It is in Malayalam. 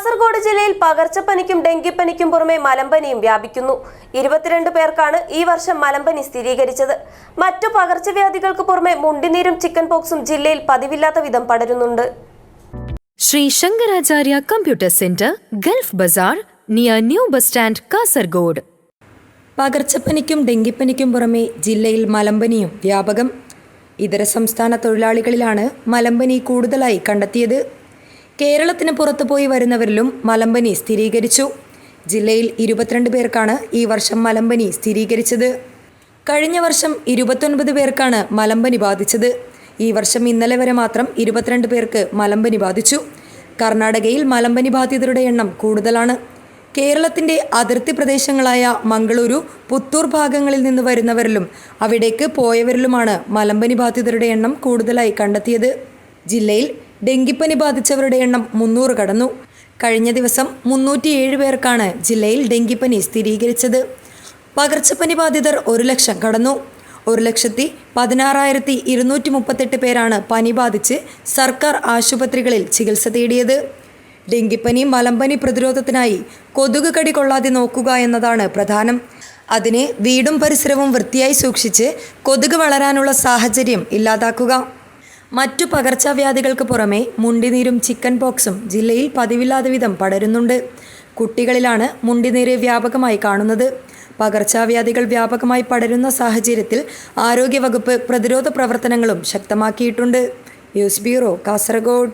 കാസർഗോഡ് ജില്ലയിൽ പകർച്ചപ്പനിക്കും ഡെങ്കിപ്പനിക്കും പുറമെ മലമ്പനിയും വ്യാപിക്കുന്നു. ഇരുപത്തിരണ്ട് പേർക്കാണ് ഈ വർഷം മലമ്പനി സ്ഥിരീകരിച്ചത്. മറ്റു പകർച്ചവ്യാധികൾക്ക് പുറമെ മുണ്ടിനീരും ചിക്കൻ പോക്സും ജില്ലയിൽ പതിവില്ലാത്ത വിധം പടരുന്നുണ്ട്. Shri Shankaracharya computer centre gulf Bazaar near new bus stand Kasaragod. പകർച്ചപ്പനിക്കും ഡെങ്കിപ്പനിക്കും പുറമെ ജില്ലയിൽ മലമ്പനിയും വ്യാപകം. ഇതര സംസ്ഥാന തൊഴിലാളികളിലാണ് മലമ്പനി കൂടുതലായി കണ്ടെത്തിയത്. കേരളത്തിന് പുറത്തു പോയി വരുന്നവരിലും മലമ്പനി സ്ഥിരീകരിച്ചു. ജില്ലയിൽ ഇരുപത്തിരണ്ട് പേർക്കാണ് ഈ വർഷം മലമ്പനി സ്ഥിരീകരിച്ചത്. കഴിഞ്ഞ വർഷം ഇരുപത്തൊൻപത് പേർക്കാണ് മലമ്പനി ബാധിച്ചത്. ഈ വർഷം ഇന്നലെ വരെ മാത്രം ഇരുപത്തിരണ്ട് പേർക്ക് മലമ്പനി ബാധിച്ചു. കർണാടകയിൽ മലമ്പനി ബാധിതരുടെ എണ്ണം കൂടുതലാണ്. കേരളത്തിന്റെ അതിർത്തി പ്രദേശങ്ങളായ മംഗളൂരു പുത്തൂർ ഭാഗങ്ങളിൽ നിന്ന് വരുന്നവരിലും അവിടേക്ക് പോയവരിലുമാണ് മലമ്പനി ബാധിതരുടെ എണ്ണം കൂടുതലായി കണ്ടെത്തിയത്. ജില്ലയിൽ ഡെങ്കിപ്പനി ബാധിച്ചവരുടെ എണ്ണം മുന്നൂറ് കടന്നു. കഴിഞ്ഞ ദിവസം മുന്നൂറ്റിയേഴ് പേർക്കാണ് ജില്ലയിൽ ഡെങ്കിപ്പനി സ്ഥിരീകരിച്ചത്. പകർച്ചപ്പനി ബാധിതർ ഒരു ലക്ഷം കടന്നു. ഒരു ലക്ഷത്തി പതിനാറായിരത്തി ഇരുന്നൂറ്റി മുപ്പത്തെട്ട് പേരാണ് പനി ബാധിച്ച് സർക്കാർ ആശുപത്രികളിൽ ചികിത്സ തേടിയത്. ഡെങ്കിപ്പനി മലമ്പനി പ്രതിരോധത്തിനായി കൊതുക് കടി കൊള്ളാതെ നോക്കുക എന്നതാണ് പ്രധാനം. അതിനെ വീടും പരിസരവും വൃത്തിയായി സൂക്ഷിച്ച് കൊതുക് വളരാനുള്ള സാഹചര്യം ഇല്ലാതാക്കുക. മറ്റു പകർച്ചവ്യാധികൾക്ക് പുറമെ മുണ്ടിനീരും ചിക്കൻ പോക്സും ജില്ലയിൽ പതിവില്ലാത്ത വിധം പടരുന്നുണ്ട്. കുട്ടികളിലാണ് മുണ്ടിനീര് വ്യാപകമായി കാണുന്നത്. പകർച്ചവ്യാധികൾ വ്യാപകമായി പടരുന്ന സാഹചര്യത്തിൽ ആരോഗ്യവകുപ്പ് പ്രതിരോധ പ്രവർത്തനങ്ങളും ശക്തമാക്കിയിട്ടുണ്ട്. News bureau Kasaragod.